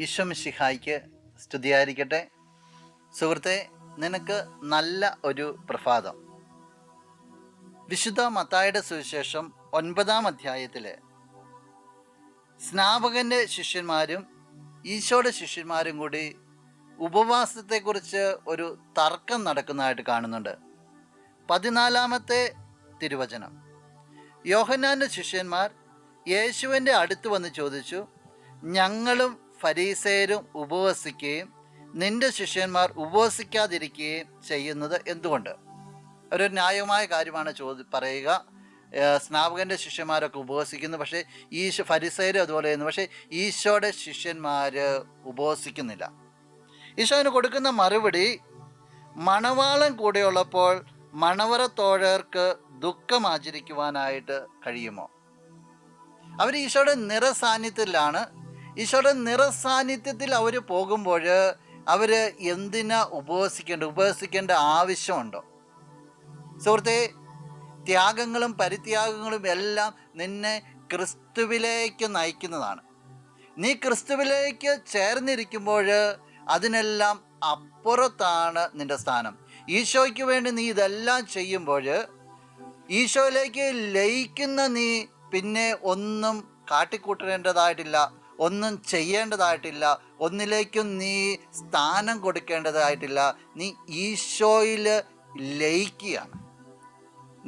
ഈശ്വമിഷിഹായിക്ക് സ്തുതിയായിരിക്കട്ടെ. സുഹൃത്തെ നിനക്ക് നല്ല ഒരു പ്രഭാതം. വിശുദ്ധ മത്തായുടെ സുവിശേഷം ഒൻപതാം അധ്യായത്തിൽ സ്നാപകന്റെ ശിഷ്യന്മാരും ഈശോയുടെ ശിഷ്യന്മാരും കൂടി ഉപവാസത്തെക്കുറിച്ച് ഒരു തർക്കം നടക്കുന്നതായിട്ട് കാണുന്നുണ്ട്. പതിനാലാമത്തെ തിരുവചനം. യോഹന്നാന്റെ ശിഷ്യന്മാർ യേശുവിന്റെ അടുത്ത് വന്ന് ചോദിച്ചു ഞങ്ങളും ഫരീസേരും ഉപവസിക്കുകയും നിന്റെ ശിഷ്യന്മാർ ഉപവസിക്കാതിരിക്കുകയും ചെയ്യുന്നത് എന്തുകൊണ്ട്? ഒരു ന്യായമായ കാര്യമാണ് ചോദി പറയുക. സ്നാപകന്റെ ശിഷ്യന്മാരൊക്കെ ഉപവസിക്കുന്നു പക്ഷേ ഈശോ ഫരിസേരും അതുപോലെ ചെയ്യുന്നു. പക്ഷേ ഈശോയുടെ ശിഷ്യന്മാർ ഉപവസിക്കുന്നില്ല. ഈശോന് കൊടുക്കുന്ന മറുപടി മണവാളം കൂടെയുള്ളപ്പോൾ മണവറ തോഴർക്ക് ദുഃഖം ആചരിക്കുവാനായിട്ട് കഴിയുമോ? അവർ ഈശോയുടെ നിറസാന്നിധ്യത്തിലാണ് ഈശോയുടെ നിറസാന്നിധ്യത്തിൽ അവർ പോകുമ്പോൾ അവർ എന്തിനാ ഉപവസിക്കേണ്ട ഉപവസിക്കേണ്ട ആവശ്യമുണ്ടോ? സുഹൃത്തെ ത്യാഗങ്ങളും പരിത്യാഗങ്ങളും എല്ലാം നിന്നെ ക്രിസ്തുവിലേക്ക് നയിക്കുന്നതാണ്. നീ ക്രിസ്തുവിലേക്ക് ചേർന്നിരിക്കുമ്പോൾ അതിനെല്ലാം അപ്പുറത്താണ് നിന്റെ സ്ഥാനം. ഈശോയ്ക്ക് വേണ്ടി നീ ഇതെല്ലാം ചെയ്യുമ്പോൾ ഈശോയിലേക്ക് ലയിക്കുന്ന നീ പിന്നെ ഒന്നും കാട്ടിക്കൂട്ടേണ്ടതായിട്ടില്ല. ഒന്നും ചെയ്യേണ്ടതായിട്ടില്ല. ഒന്നിലേക്കും നീ സ്ഥാനം കൊടുക്കേണ്ടതായിട്ടില്ല. നീ ഈശോയിൽ ലയിക്കുകയാണ്.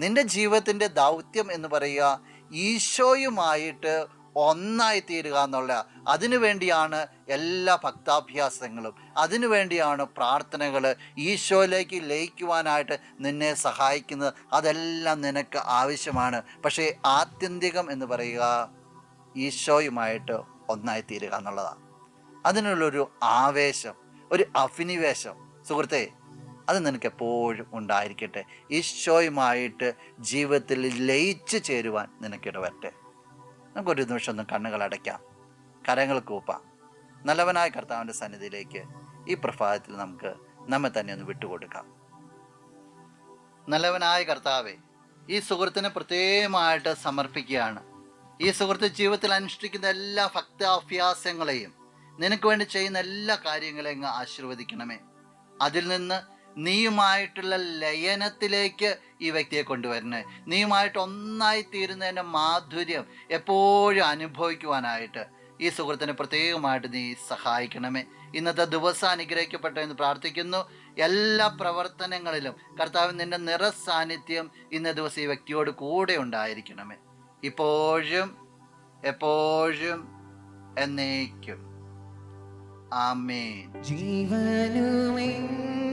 നിന്റെ ജീവിതത്തിന്റെ ദൗത്യം എന്ന് പറയുക ഈശോയുമായിട്ട് ഒന്നായി തീരുക എന്നുള്ള അതിനു വേണ്ടിയാണ് എല്ലാ ഭക്താഭ്യാസങ്ങളും. അതിനു വേണ്ടിയാണ് പ്രാർത്ഥനകൾ ഈശോയിലേക്ക് ലയിക്കുവാനായിട്ട് നിന്നെ സഹായിക്കുന്നത്. അതെല്ലാം നിനക്ക് ആവശ്യമാണ്. പക്ഷേ ആത്യന്തികം എന്ന് പറയുക ഈശോയുമായിട്ട് ഒന്നായി തീരുക എന്നുള്ളതാണ്. അതിനുള്ളൊരു ആവേശം ഒരു അഭിനിവേശം. സുഹൃത്തെ അത് നിനക്ക് എപ്പോഴും ഉണ്ടായിരിക്കട്ടെ. ഈശോയുമായിട്ട് ജീവിതത്തിൽ ലയിച്ചു ചേരുവാൻ നിനക്കിടവരട്ടെ നമുക്കൊരു നിമിഷം ഒന്ന് കണ്ണുകൾ അടയ്ക്കാം. കരങ്ങൾ കൂപ്പാം. നല്ലവനായ കർത്താവിന്റെ സന്നിധിയിലേക്ക് ഈ പ്രഭാതത്തിൽ നമുക്ക് നമ്മെ തന്നെ ഒന്ന് വിട്ടുകൊടുക്കാം. നല്ലവനായ കർത്താവെ ഈ സുഹൃത്തിനെ പ്രത്യേകമായിട്ട് സമർപ്പിക്കുകയാണ്. ഈ സുഹൃത്ത് ജീവിതത്തിൽ അനുഷ്ഠിക്കുന്ന എല്ലാ ഭക്താഭ്യാസങ്ങളെയും നിനക്ക് വേണ്ടി ചെയ്യുന്ന എല്ലാ കാര്യങ്ങളെയും അങ്ങ് ആശീർവദിക്കണമേ. അതിൽ നിന്ന് നീയുമായിട്ടുള്ള ലയനത്തിലേക്ക് ഈ വ്യക്തിയെ കൊണ്ടുവരണേ. നീയുമായിട്ട് ഒന്നായി തീരുന്നതിന്റെ മാധുര്യം എപ്പോഴും അനുഭവിക്കുവാനായിട്ട് ഈ സുഹൃത്തിനെ പ്രത്യേകമായിട്ട് നീ സഹായിക്കണമേ. ഇന്നത്തെ ദിവസം അനുഗ്രഹിക്കപ്പെട്ടു എന്ന് പ്രാർത്ഥിക്കുന്നു. എല്ലാ പ്രവർത്തനങ്ങളിലും കർത്താവ് നിന്റെ നിറസാന്നിധ്യം ഇന്ന ദിവസം ഈ വ്യക്തിയോട് കൂടെ ഉണ്ടായിരിക്കണമേ. ഇപ്പോഴും എപ്പോഴും എന്നേക്കും. ആമേൻ. ജീവനുമെന്റെ